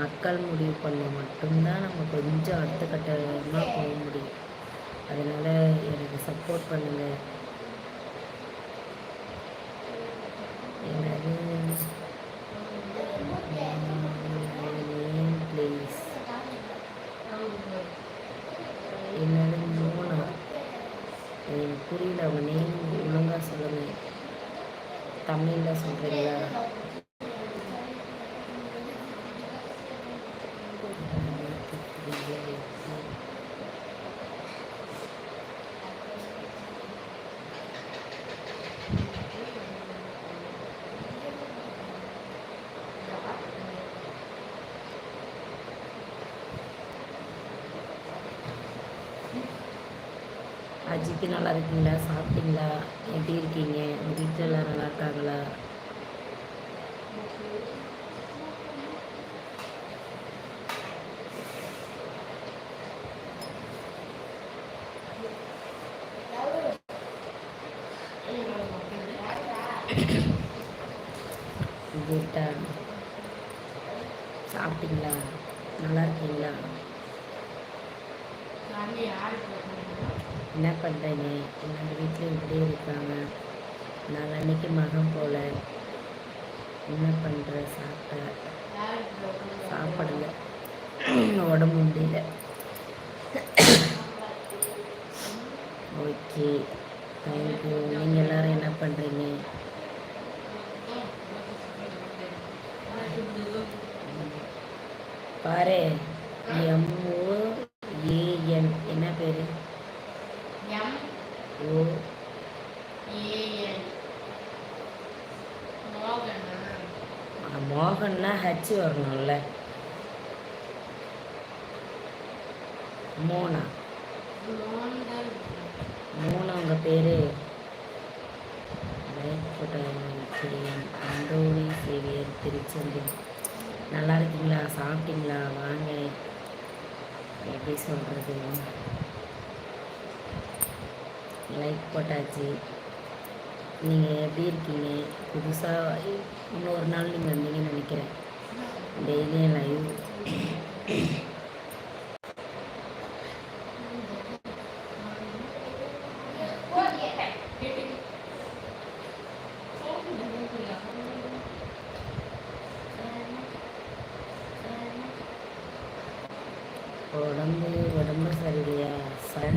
மக்கள் முடிவு பண்ண மட்டும்தான் நம்ம கொஞ்சம் அடுத்த கட்டமாக போக முடியும். அதனால் எனக்கு சப்போர்ட் பண்ணுங்கள் எனது நேம் ப்ளீஸ் என்னது? மூணா எனக்கு புரியல. அவங்க நேம் ஒழுங்காக சொல்லுங்கள் தமிழில் சொல்கிறீங்களா அஜித்து நல்லா இருக்கீங்களா சாப்பிட்டீங்களா? எப்படி இருக்கீங்க? உங்கள் வீட்டில் எல்லாம் நல்லா இருக்காங்களா? சாப்பிட்டீங்களா? நல்லா இருக்கீங்களா? என்ன பண்ணுறீங்க எல்லார் வீட்லேயும் இப்படியே இருக்காங்க. நான் அன்னைக்கு மகன் போல. என்ன பண்ணுற சாப்பிட்ட சாப்பிடல. உடம்பு முடியல. ஓகே. தேங்க்யூ நீங்கள் எல்லோரும் என்ன பண்ணுறீங்க பாரு எம்மூ ஏஎன் என்ன பேர் ஓ மோகன்னா ஹச் வரணும்ல. மோனா. மோனா உங்கள் பேர் அந்தோணி சேவியர் திருச்செந்தி. நல்லா இருக்கீங்களா? சாப்பிட்டீங்களா? வாங்க. எப்படி சொல்கிறது லைக் போட்டாச்சு. நீங்கள் எப்படி இருக்கீங்க? புதுசாக இன்னொரு நாள் நீங்கள் வந்தீங்கன்னு நினைக்கிறேன். டெய்லியும் லைவ். உடம்பு உடம்பு சரியில்லையா சார்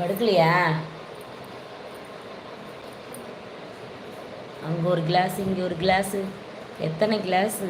படுக்கலையா? அங்கே ஒரு கிளாஸ் இங்கே ஒரு கிளாஸு எத்தனை கிளாஸு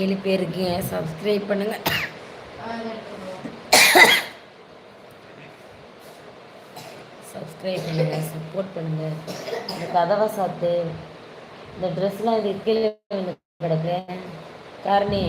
ஏழு பேருக்கு சப்ஸ்கிரைப் பண்ணுங்க. சப்ஸ்கிரைப் பண்ணுங்க சப்போர்ட் பண்ணுங்க. இந்த கதவை சாத்து இந்த ட்ரெஸ்லாம் இது கீழே கிடக்கு. காரணி